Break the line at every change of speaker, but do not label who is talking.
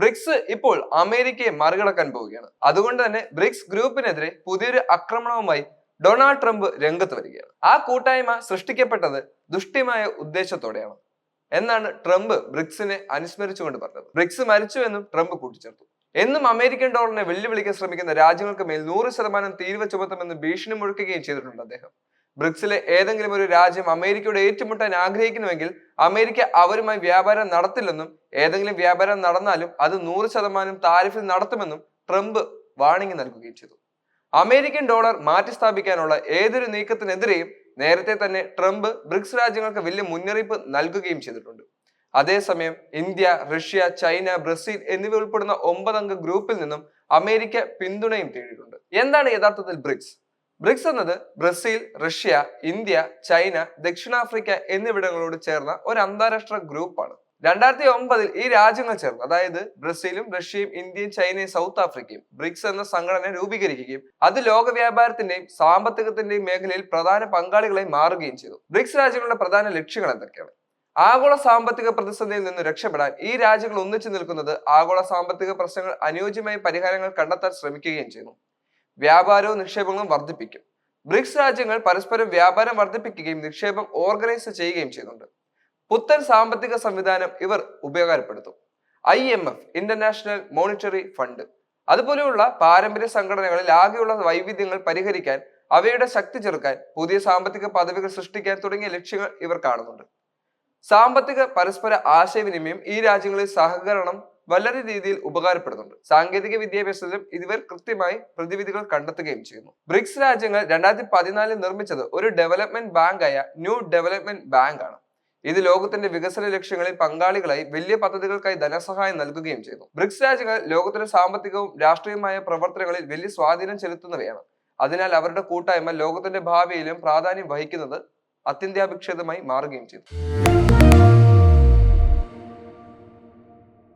BRICS ഇപ്പോൾ അമേരിക്കയെ മറികടക്കാൻ പോവുകയാണ്. അതുകൊണ്ട് തന്നെ ബ്രിക്സ് ഗ്രൂപ്പിനെതിരെ പുതിയൊരു ആക്രമണവുമായി ഡൊണാൾഡ് ട്രംപ് രംഗത്ത് വരികയാണ്. ആ കൂട്ടായ്മ സൃഷ്ടിക്കപ്പെട്ടത് ദുഷ്ടിമായ ഉദ്ദേശത്തോടെയാണ്. എന്നാണ് ട്രംപ് ബ്രിക്സിനെ അനുസ്മരിച്ചുകൊണ്ട് പറഞ്ഞത്. ബ്രിക്സ് മരിച്ചു എന്നും ട്രംപ് കൂട്ടിച്ചേർത്തു. എന്നും അമേരിക്കൻ ഡോളറിനെ വെല്ലുവിളിക്കാൻ ശ്രമിക്കുന്ന രാജ്യങ്ങൾക്ക് മേൽ നൂറ് ശതമാനം തീരുവ ചുമത്തുമെന്ന് ഭീഷണി മുഴക്കുകയും ചെയ്തിട്ടുണ്ട് അദ്ദേഹം. ബ്രിക്സിലെ ഏതെങ്കിലും ഒരു രാജ്യം അമേരിക്കയോട് ഏറ്റുമുട്ടാൻ ആഗ്രഹിക്കുന്നുവെങ്കിൽ അമേരിക്ക അവരുമായി വ്യാപാരം നടത്തില്ലെന്നും ഏതെങ്കിലും വ്യാപാരം നടന്നാലും അത് നൂറ് ശതമാനം താരിഫിൽ നടത്തുമെന്നും ട്രംപ് വാണിംഗ് നൽകുകയും ചെയ്തു. അമേരിക്കൻ ഡോളർ മാറ്റിസ്ഥാപിക്കാനുള്ള ഏതൊരു നീക്കത്തിനെതിരെയും നേരത്തെ തന്നെ ട്രംപ് ബ്രിക്സ് രാജ്യങ്ങൾക്ക് വലിയ മുന്നറിയിപ്പ് നൽകുകയും ചെയ്തിട്ടുണ്ട്. അതേസമയം ഇന്ത്യ റഷ്യ ചൈന ബ്രസീൽ എന്നിവ ഉൾപ്പെടുന്ന ഒമ്പതംഗ ഗ്രൂപ്പിൽ നിന്നും അമേരിക്ക പിന്തുണയും തേടിയിട്ടുണ്ട്. എന്താണ് യഥാർത്ഥത്തിൽ ബ്രിക്സ്? ബ്രിക്സ് എന്നത് ബ്രസീൽ റഷ്യ ഇന്ത്യ ചൈന ദക്ഷിണാഫ്രിക്ക എന്നിവിടങ്ങളോട് ചേർന്ന ഒരു അന്താരാഷ്ട്ര ഗ്രൂപ്പാണ് രണ്ടായിരത്തി ഒമ്പതിൽ ഈ രാജ്യങ്ങൾ ചേർന്ന്. അതായത് ബ്രസീലും റഷ്യയും ഇന്ത്യയും ചൈനയും സൗത്ത് ആഫ്രിക്കയും ബ്രിക്സ് എന്ന സംഘടന രൂപീകരിക്കുകയും അത് ലോക വ്യാപാരത്തിന്റെയും സാമ്പത്തികത്തിന്റെയും മേഖലയിൽ പ്രധാന പങ്കാളികളെ മാറുകയും ചെയ്തു. ബ്രിക്സ് രാജ്യങ്ങളുടെ പ്രധാന ലക്ഷ്യങ്ങൾ എന്തൊക്കെയാണ്? ആഗോള സാമ്പത്തിക പ്രതിസന്ധിയിൽ നിന്ന് രക്ഷപ്പെടാൻ ഈ രാജ്യങ്ങൾ ഒന്നിച്ചു നിൽക്കുന്നത് ആഗോള സാമ്പത്തിക പ്രശ്നങ്ങൾ അനുയോജ്യമായ പരിഹാരങ്ങൾ കണ്ടെത്താൻ ശ്രമിക്കുകയും ചെയ്യുന്നു. വ്യാപാരവും നിക്ഷേപങ്ങളും വർദ്ധിപ്പിക്കും. ബ്രിക്സ് രാജ്യങ്ങൾ പരസ്പരം വ്യാപാരം വർദ്ധിപ്പിക്കുകയും നിക്ഷേപം ഓർഗനൈസ് ചെയ്യുകയും ചെയ്യുന്നുണ്ട്. പുത്തൻ സാമ്പത്തിക സംവിധാനം ഇവർ ഉപയോഗപ്പെടുത്തും. I M F international monetary fund. അതുപോലെയുള്ള പാരമ്പര്യ സംഘടനകളിൽ ആകെയുള്ള വൈവിധ്യങ്ങൾ പരിഹരിക്കാൻ അവയുടെ ശക്തി ചെറുക്കാൻ പുതിയ സാമ്പത്തിക പദവികൾ സൃഷ്ടിക്കാൻ തുടങ്ങിയ ലക്ഷ്യങ്ങൾ ഇവർ കാണുന്നുണ്ട്. സാമ്പത്തിക പരസ്പര ആശയവിനിമയം ഈ രാജ്യങ്ങളിൽ സഹകരണം വളരെ രീതിയിൽ ഉപകാരപ്പെടുന്നുണ്ട്. സാങ്കേതിക വിദ്യാഭ്യാസത്തിലും ഇവർ കൃത്യമായി പ്രതിവിധികൾ കണ്ടെത്തുകയും ചെയ്യുന്നു. ബ്രിക്സ് രാജ്യങ്ങൾ രണ്ടായിരത്തി പതിനാലിൽ നിർമ്മിച്ചത് ഒരു ഡെവലപ്മെന്റ് ബാങ്കായ ന്യൂ ഡെവലപ്മെന്റ് ബാങ്ക് ആണ് ഇത് ലോകത്തിന്റെ വികസന ലക്ഷ്യങ്ങളിൽ പങ്കാളികളായി വലിയ പദ്ധതികൾക്കായി ധനസഹായം നൽകുകയും ചെയ്തു. ബ്രിക്സ് രാജ്യങ്ങൾ ലോകത്തിന്റെ സാമ്പത്തികവും രാഷ്ട്രീയവുമായ പ്രവർത്തനങ്ങളിൽ വലിയ സ്വാധീനം ചെലുത്തുന്നവയാണ്. അതിനാൽ അവരുടെ കൂട്ടായ്മ ലോകത്തിന്റെ ഭാവിയിലും പ്രാധാന്യം വഹിക്കുന്നത് അത്യന്താപേക്ഷിതമായി മാറുകയും ചെയ്തു.